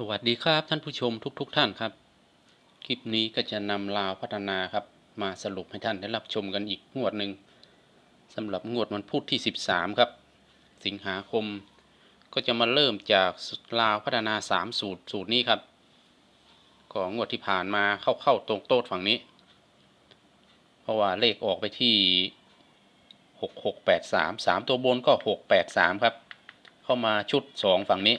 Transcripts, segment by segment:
สวัสดีครับท่านผู้ชมทุกๆทท่านครับ คลิปนี้ก็จะนำลาวพัฒนาครับ มาสรุปให้ท่านได้รับชมกันอีกงวดหนึ่งสำหรับงวดวันพุธที่ 13 ครับ สิงหาคม ก็จะมาเริ่มจากลาวพัฒนา 3 สูตรสูตรนี้ครับก็งวดที่ผ่านมาเข้าๆตรงโต๊ดฝั่งนี้ เพราะว่าเลขออกไปที่ 6683 3 ตัวบนก็ 683 ครับ เข้ามาชุด 2 ฝั่งนี้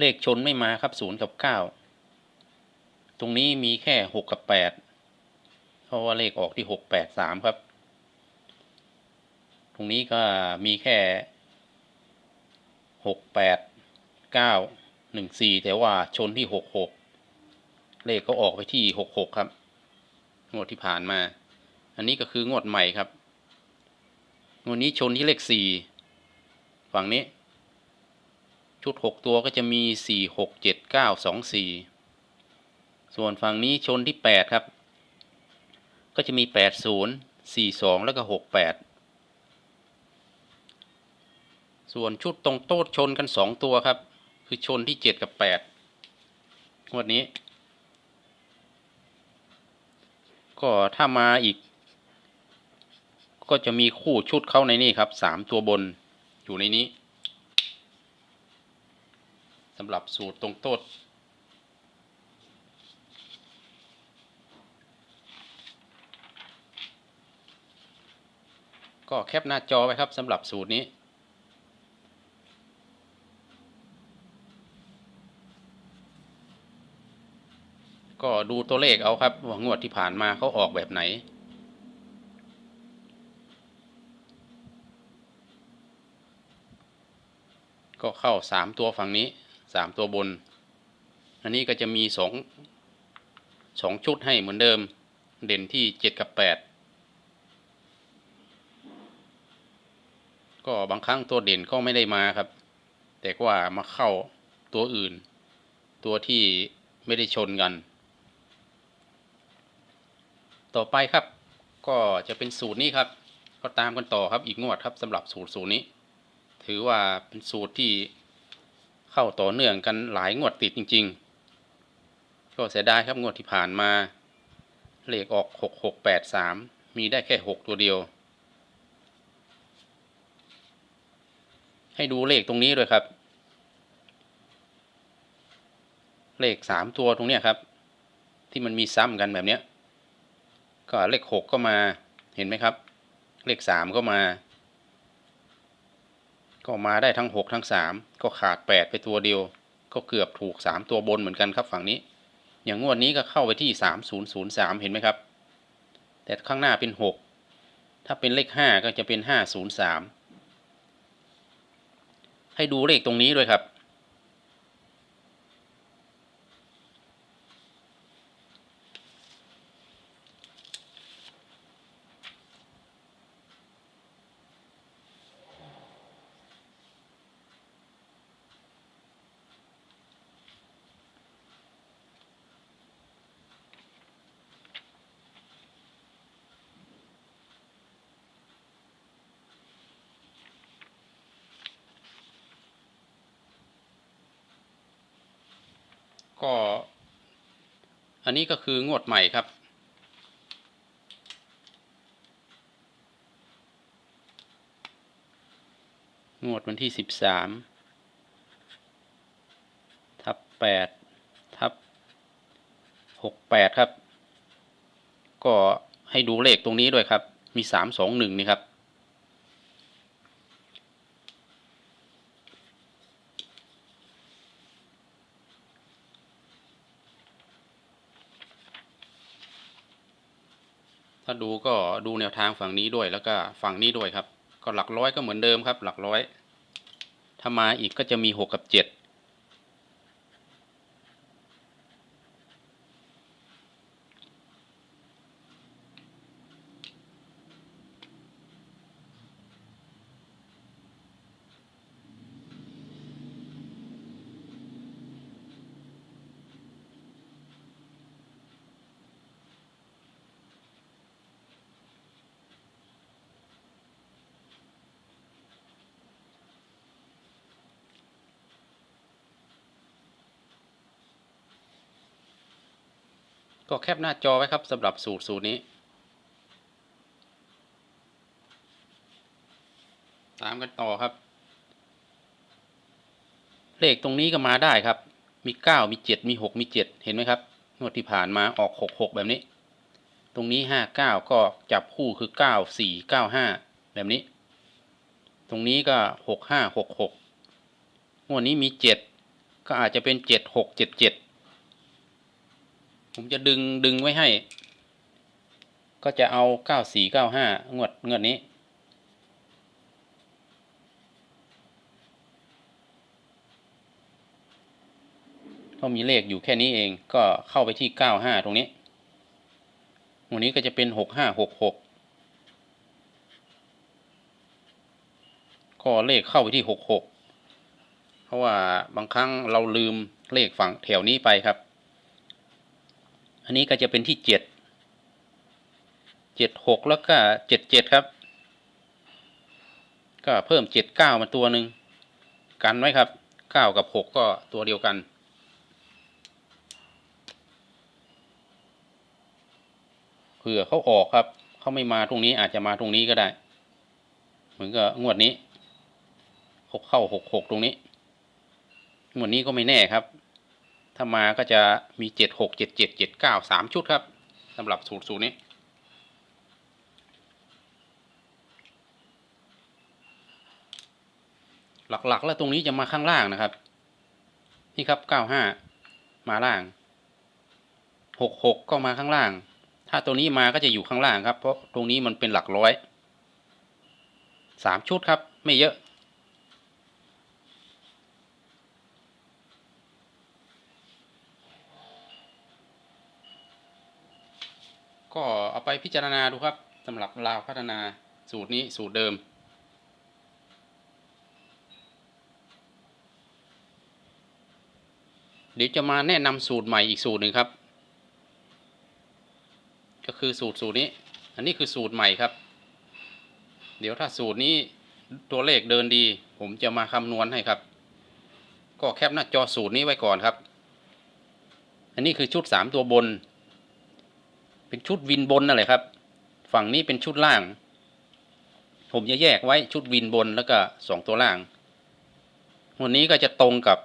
เลขชนไม่มาครับศูนย์กับเก้าตรงนี้มีแค่หกกับแปดเพราะว่าเลขออกที่หกแปดสามครับ ตรงนี้ก็มีแค่หกแปดเก้าหนึ่งสี่แต่ว่าชนที่หกหกเลขก็ออกไปที่หกหกครับ งวดที่ผ่านมา อันนี้ก็คืองวดใหม่ครับ งวดนี้ชนที่เลขสี่ฝั่งนี้ ชุดหกตัวก็จะมีสี่หกเจ็ดเก้าสองสี่ส่วนฝั่งนี้ชนที่แปดครับ ก็จะมีแปดศูนย์สี่สองแล้วก็หกแปดส่วนชุดตรงโต๊ดชนกันสองตัวครับ คือชนที่เจ็ดกับแปดงวดนี้ ก็ถ้ามาอีก ก็จะมีคู่ชุดเข้าในนี่ครับสามตัวบนอยู่ในนี้ สำหรับสูตรตรงต๊ดก็แคปหน้าจอไว้ครับสำหรับสูตรนี้ ก็ดูตัวเลขเอาครับ ว่างวดที่ผ่านมาเขาออกแบบไหน ก็เข้าสามตัวฝั่งนี้ สามตัวบน อันนี้ก็จะมีสองสองชุดให้เหมือนเดิม เด่นที่เจ็ดกับแปดก็บางครั้งตัวเด่นก็ไม่ได้มาครับ แต่ว่ามาเข้าตัวอื่น ตัวที่ไม่ได้ชนกัน ต่อไปครับ ก็จะเป็นสูตรนี้ครับ ก็ตามกันต่อครับอีกงวดครับสำหรับสูตรสูตรนี้ ถือว่าเป็นสูตรที่ เข้าต่อเนื่องกันหลายงวดติดจริง ๆ ก็เสียดายครับงวดที่ผ่านมา เลขออกหกหกแปดสามมีได้แค่หกตัวเดียว ให้ดูเลขตรงนี้ด้วยครับ เลขสามตัวตรงเนี้ยครับ ที่มันมีซ้ำกันแบบเนี้ย ก็เลขหกก็มาเห็นไหมครับ เลขสามก็มา ก็มาได้ทั้งหกทั้งสามก็ขาดแปดไปตัวเดียว ก็เกือบถูกสามตัวบนเหมือนกันครับฝั่งนี้ อย่างงวดนี้ก็เข้าไปที่สามศูนย์ศูนย์สามเห็นไหมครับ แต่ข้างหน้าเป็นหกถ้าเป็นเลขห้าก็จะเป็นห้าศูนย์สามให้ดูเลขตรงนี้ด้วยครับ ก็ อันนี้ก็คืองวดใหม่ครับ งวดวันที่สิบสามทับแปดทับหกแปดครับ ก็ให้ดูเลขตรงนี้ด้วยครับ มีสามสองหนึ่งนี่ครับ ถ้าดูก็ดูแนวทางฝั่งนี้ด้วยแล้วก็ฝั่งนี้ด้วยครับ ก็หลักร้อยก็เหมือนเดิมครับ หลักร้อย ถ้ามาอีกก็จะมีหกกับเจ็ด ก็แคปหน้าจอไว้ครับสำหรับสูตรสูตรนี้ ตามกันต่อครับ เลขตรงนี้ก็มาได้ครับ มีเก้ามีเจ็ดมีหกมีเจ็ดเห็นไหมครับงวดที่ผ่านมาออกหกหกแบบนี้ ตรงนี้ห้าเก้าก็จับคู่คือเก้าสี่เก้าห้าแบบนี้ ตรงนี้ก็หกห้าหกหกงวดนี้มีเจ็ดก็อาจจะเป็นเจ็ดหกเจ็ดเจ็ด ผมจะดึงดึงไว้ให้ ก็จะเอาเก้าสี่เก้าห้างวดงวดนี้ ก็มีเลขอยู่แค่นี้เองก็เข้าไปที่เก้าห้าตรงนี้วันนี้ก็จะเป็นหกห้าหกหกก็เลขเข้าไปที่หกหกเพราะว่าบางครั้งเราลืมเลขฝั่งแถวนี้ไปครับ อันนี้ก็จะเป็นที่เจ็ดเจ็ดหกแล้วก็เจ็ดเจ็ดครับ ก็เพิ่มเจ็ดเก้ามาตัวหนึ่งกันไว้ครับเก้ากับหกก็ตัวเดียวกัน เผื่อเขาออกครับ เขาไม่มาตรงนี้อาจจะมาตรงนี้ก็ได้ เหมือนกับงวดนี้เขาเข้าหกหกตรงนี้งวดนี้ก็ไม่แน่ครับ ถ้ามาก็จะมีเจ็ดหกเจ็ดเจ็ดเจ็ดเก้าสามชุดครับสำหรับสูตรสูตรนี้ หลักๆ แล้วตรงนี้จะมาข้างล่างนะครับ นี่ครับเก้าห้ามาล่างหกหกก็มาข้างล่าง ถ้าตัวนี้มาก็จะอยู่ข้างล่างครับ เพราะตรงนี้มันเป็นหลักร้อยสามชุดครับ ไม่เยอะ ก็เอาไปพิจารณาดูครับสำหรับลาวพัฒนาสูตรนี้สูตรเดิม เดี๋ยวจะมาแนะนำสูตรใหม่อีกสูตรหนึ่งครับ ก็คือสูตรสูตรนี้ อันนี้คือสูตรใหม่ครับ เดี๋ยวถ้าสูตรนี้ตัวเลขเดินดี ผมจะมาคำนวณให้ครับ ก็แคปหน้าจอสูตรนี้ไว้ก่อนครับ อันนี้คือชุดสามตัวบน เป็นชุดวินบนนั่นแหละครับ ฝั่งนี้เป็นชุดล่าง ผมจะแยกไว้ชุดวินบนแล้วก็สองตัวล่าง วันนี้ก็จะตรงกับ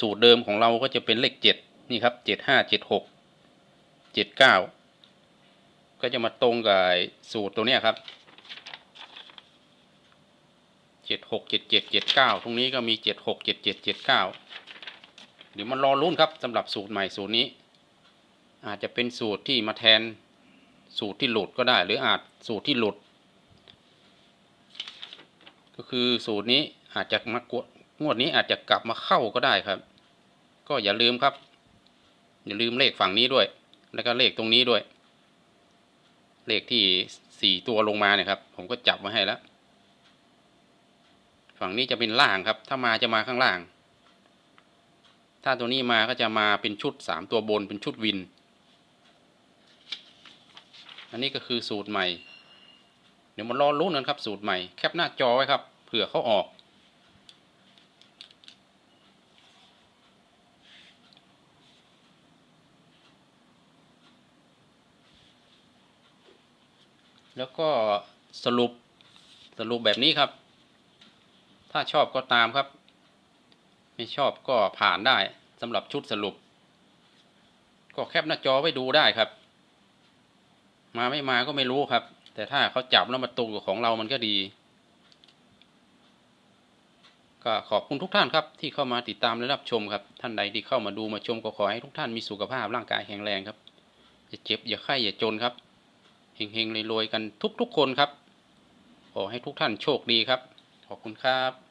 สูตรเดิมของเราก็จะเป็นเลขเจ็ดนี่ครับเจ็ดห้าเจ็ดหกเจ็ดเก้าก็จะมาตรงกับสูตรตัวเนี้ยครับเจ็ดหกเจ็ดเจ็ดเจ็ดเก้าตรงนี้ก็มีเจ็ดหกเจ็ดเจ็ดเจ็ดเก้าเดี๋ยวมันรอรุ่นครับสำหรับสูตรใหม่สูตรนี้ อาจจะเป็นสูตรที่มาแทนสูตรที่หลุดก็ได้ หรืออาจสูตรที่หลุด ก็คือสูตรนี้อาจจะมากดงวดนี้อาจจะกลับมาเข้าก็ได้ครับ ก็อย่าลืมครับ อย่าลืมเลขฝั่งนี้ด้วย แล้วก็เลขตรงนี้ด้วย เลขที่สี่ตัวลงมาเนี่ยครับ ผมก็จับไว้ให้แล้ว ฝั่งนี้จะเป็นล่างครับ ถ้ามาจะมาข้างล่าง ถ้าตัวนี้มาก็จะมาเป็นชุดสามตัวบนเป็นชุดวิน อันนี้ก็คือสูตรใหม่ เดี๋ยวมารอรู้นกันครับ สูตรใหม่แคปหน้าจอไว้ครับเผื่อเขาออก แล้วก็สรุปสรุปแบบนี้ครับ ถ้าชอบก็ตามครับ ไม่ชอบก็ผ่านได้สำหรับชุดสรุป ก็แคปหน้าจอไว้ดูได้ครับ มาไม่มาก็ไม่รู้ครับ แต่ถ้าเขาจับแล้วมาตรงกับของเรามันก็ดี ก็ขอบคุณทุกท่านครับ ที่เข้ามาติดตามและรับชมครับ ท่านใดที่เข้ามาดูมาชมก็ขอให้ทุกท่านมีสุขภาพร่างกายแข็งแรงครับ อย่าเจ็บอย่าไข้อย่าจนครับเฮงๆรวยๆกันทุกๆคนครับ ขอให้ทุกท่านโชคดีครับ ขอบคุณครับ